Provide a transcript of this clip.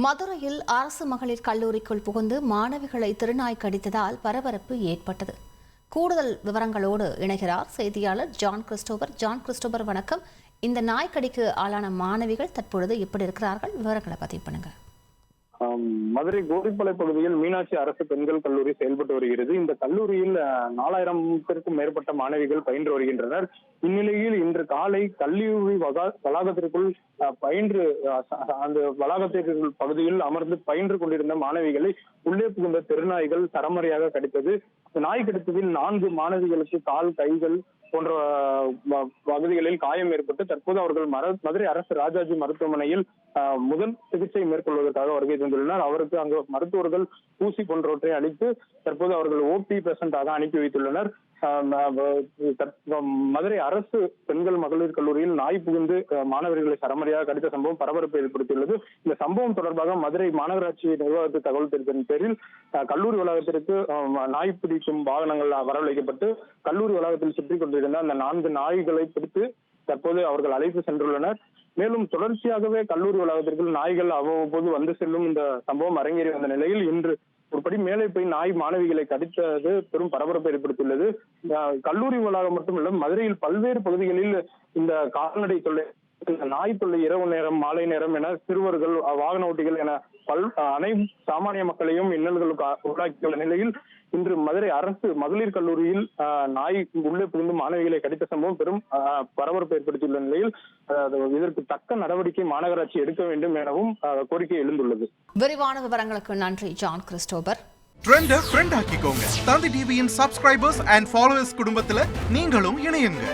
மதுரையில் அரசு மகளிர் கல்லூரிக்குள் புகுந்து மாணவிகளை திருநாய் கடித்ததால் பரபரப்பு ஏற்பட்டது. கூடுதல் விவரங்களோடு இணைகிறார் செய்தியாளர் ஜான் கிறிஸ்டோபர். ஜான் கிறிஸ்டோபர் வணக்கம். இந்த நாய்க்கடிக்கு ஆளான மாணவிகள் தற்பொழுது எப்படி இருக்கிறார்கள்? விவரங்களை பதிவு பண்ணுங்க. மதுரை கோரிப்பளை பகுதியில் மீனாட்சி அரசு பெண்கள் கல்லூரி செயல்பட்டு வருகிறது. இந்த கல்லூரியில் நாலாயிரத்திற்கும் மேற்பட்ட மாணவிகள் பயின்று வருகின்றனர். இந்நிலையில் இன்று காலை கல்லூரி வகா- வளாகத்திற்குள் அஹ், பயின்று அஹ், அந்த வளாகத்திற்கு பகுதியில் அமர்ந்து பயின்று கொண்டிருந்த மாணவிகளை உள்ளே புகுந்த தெருநாய்கள் சரமறையாக கடித்தது. நாய் கடித்ததில் நான்கு மாணவிகளுக்கு கால் கைகள் போன்ற பகுதிகளில் காயம் ஏற்பட்டு தற்போது அவர்கள் மர- மதுரை அரசு ராஜாஜி மருத்துவமனையில் முதல் சிகிச்சை மேற்கொள்வதற்காக வருகை தந்துள்ளனர். அவருக்கு அங்கு மருத்துவர்கள் ஊசி போன்றவற்றை அளித்து தற்போது அவர்கள் ஓபி பேஷண்டாக அனுப்பி வைத்துள்ளனர். மதுரை அரசு பெண்கள் மகளிர் கல்லூரியில் நாய் புகுந்து மாணவர்களை சரமரியாக கடித்த சம்பவம் பரபரப்பை ஏற்படுத்தியுள்ளது. இந்த சம்பவம் தொடர்பாக மதுரை மாநகராட்சி நிர்வாகத்து தகவல் தெரிவித்தின் பேரில் கல்லூரி வளாகத்திற்கு நாய் பிடிக்கும் வாகனங்கள் வரவழைக்கப்பட்டு கல்லூரி வளாகத்தில் சுற்றி கொண்டிருந்த அந்த நான்கு நாய்களை பிடித்து தற்போது அவர்கள் அழைத்து சென்றுள்ளனர். மேலும் தொடர்ச்சியாகவே கல்லூரி வளாகத்திற்குள் நாய்கள் அவ்வப்போது வந்து செல்லும் இந்த சம்பவம் அரங்கேறி வந்த நிலையில் இன்று ஒருபடி மேலே போய் நாய் மாணவிகளை கடித்தது பெரும் பரபரப்பை ஏற்படுத்தியுள்ளது. கல்லூரி வளாகம் மட்டுமல்ல மதுரையில் பல்வேறு பகுதிகளில் இந்த கால்நடை தொல்லை நாய் தொல்லை இரவு நேரம் மாலை நேரம் என சிறுவர்கள் வாகன ஓட்டிகள் என பல் அனை சாமானிய மக்களையும் இன்னல்களுக்கு உள்ளாக்கியுள்ள நிலையில் இன்று மதுரை அரசு மகளிர் கல்லூரியில் நாய் உள்ளே புகுந்து மாணவிகளை கடித்த சம்பவம் பெரும் பரபரப்பை ஏற்படுத்தியுள்ள நிலையில் இதற்கு தக்க நடவடிக்கை மாநகராட்சி எடுக்க வேண்டும் எனவும் கோரிக்கை எழுந்துள்ளது. விரிவான விவரங்களுக்கு நன்றி ஜான் கிறிஸ்டோபர். ட்ரெண்ட ஃப்ரெண்ட் ஆக்கிக்கோங்க. தந்தி டிவியின் சப்ஸ்கிரைபர்ஸ் அண்ட் ஃபாலோவர்ஸ் குடும்பத்துல நீங்களும் இணையுங்க.